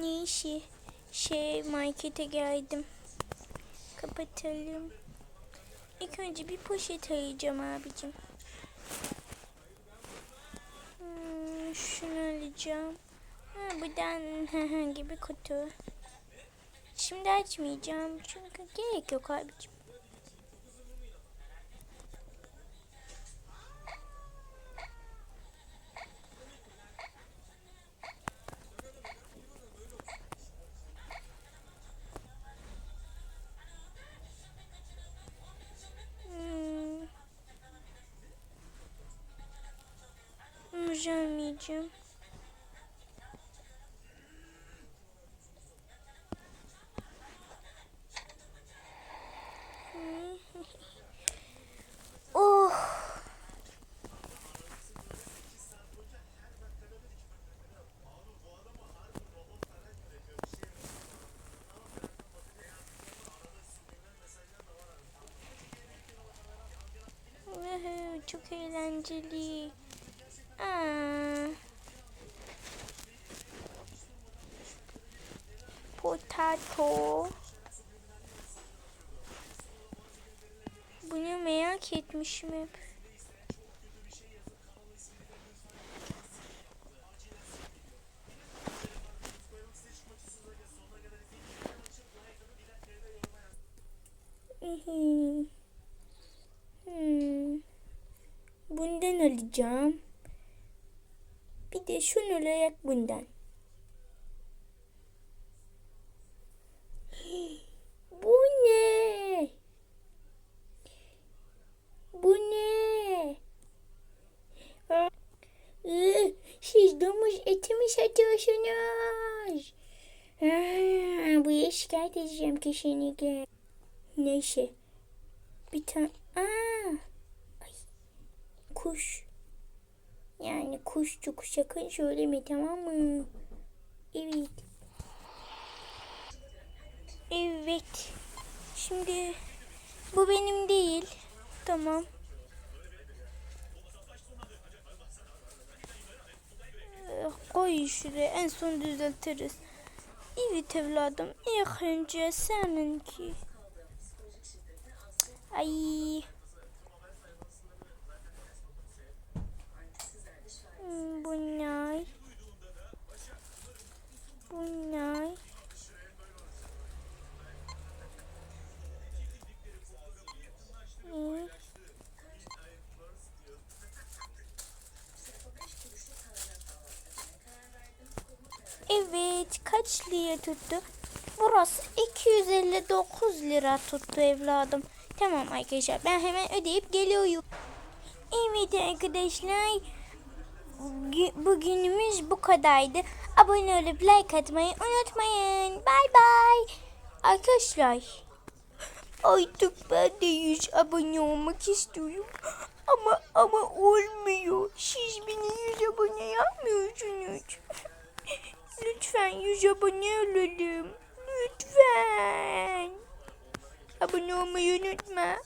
Ne işi? Şey markete geldim. Kapatalım. İlk önce bir poşet arayacağım abicim. Hmm, şunu alacağım. Ha, buradan herhangi bir kutu. Şimdi açmayacağım çünkü gerek yok abicim. Ruj almayacağım. Oh. Çok eğlenceli. Aa. Potato. Bunu merak etmişim hep. Hmm. Bundan alacağım. Bir de şunu olarak bundan. Bu ne? Bu ne? Siz domuz eti mi satıyorsunuz? Ha, bu şikayet edeceğim kesinlikle. Neyse. Bir tane... Aa, ay, kuş. Yani kuşçuk sakın söyleme tamam mı? Evet. Evet. Şimdi bu benim değil. Tamam. Eh, Koy şuraya en son düzeltiriz. Evet evladım ilk önce seninki. Ay. Hmm, Bu ne? Bu ne? Hmm. Evet, kaç lira tuttu? Burası 259 lira tuttu evladım. Tamam arkadaşlar, ben hemen ödeyip geliyorum. Evet arkadaşlar, bugü- bugünümüz bu kadardı. Abone olup like atmayı unutmayın. Bay bay. Arkadaşlar, artık ben de 100 abone olmak istiyorum. Ama ama olmuyor. Siz beni 100 abone yapmıyorsunuz. Lütfen 100 abone olalım. Lütfen. Abone olmayı unutma.